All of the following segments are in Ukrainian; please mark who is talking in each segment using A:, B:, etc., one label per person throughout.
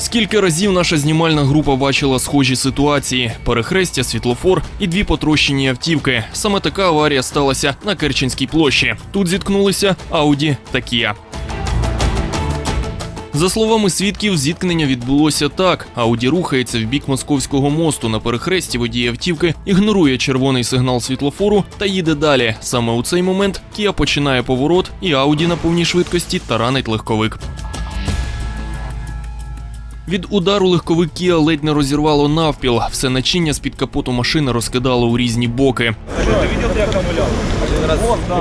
A: Скільки разів наша знімальна група бачила схожі ситуації: перехрестя, світлофор і дві потрощені автівки. Саме така аварія сталася на Керченській площі. Тут зіткнулися Ауді та Кія. За словами свідків, зіткнення відбулося так. Ауді рухається в бік московського мосту на перехресті водій автівки, ігнорує червоний сигнал світлофору та їде далі. Саме у цей момент Кія починає поворот, і Ауді на повній швидкості таранить легковик. Від удару легковик ледь не розірвало навпіл. Все начиння з-під капоту машини розкидало у різні боки.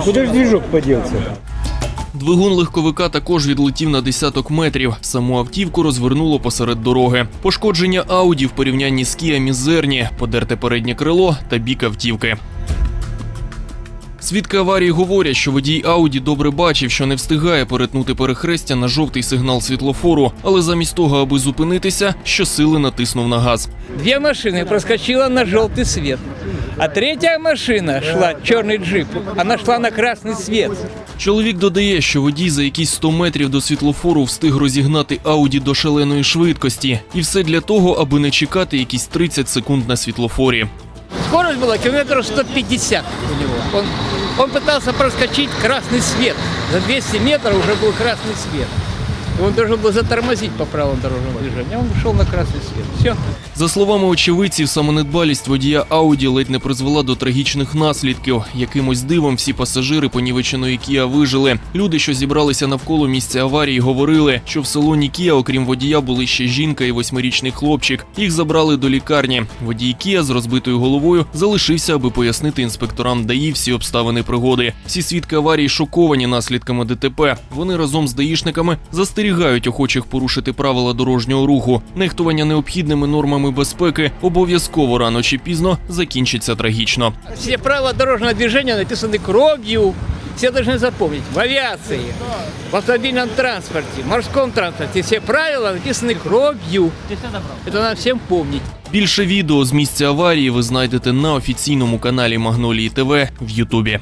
B: Куда же движок поделся?
A: Двигун легковика також відлетів на десяток метрів. Саму автівку розвернуло посеред дороги. Пошкодження Ауді в порівнянні з Кія мізерні, подерте переднє крило та бік автівки. Свідки аварії говорять, що водій Ауді добре бачив, що не встигає перетнути перехрестя на жовтий сигнал світлофору, але замість того, аби зупинитися, щосили натиснув на газ.
C: Две машины проскочила на желтый свет. А третья машина шла, черный джип, она шла на красный свет.
A: Чоловік додає, що водій за якісь 100 метрів до світлофору встиг розігнати Ауді до шаленої швидкості, і все для того, аби не чекати якісь 30 секунд на світлофорі.
C: Скорость была километров 150 у него. Он, он пытался проскочить красный свет. За 200 метров уже был красный свет. Он должен был затормозить по правилам дорожного движения. Он шел на красный свет. Все.
A: За словами очевидців, самонедбалість водія Ауді ледь не призвела до трагічних наслідків. Якимось дивом всі пасажири понівеченої Кія вижили. Люди, що зібралися навколо місця аварії, говорили, що в салоні Кія, окрім водія, були ще жінка і восьмирічний хлопчик. Їх забрали до лікарні. Водій Кія з розбитою головою залишився, аби пояснити інспекторам ДАІ всі обставини пригоди. Всі свідки аварії шоковані наслідками ДТП. Вони разом з даїшниками застерігають охочих порушити правила дорожнього руху. Нехтування необхідними нормами безпеки обов'язково рано чи пізно закінчиться трагічно.
C: Все правила дорожного движения написаны кровью. Все должны запомнить. В авиации, в автомобильном транспорте, в морском транспорте все правила написаны кровью. Это надо всем помнить.
A: Більше відео з місця аварії ви знайдете на офіційному каналі Магнолії ТВ в Ютубі.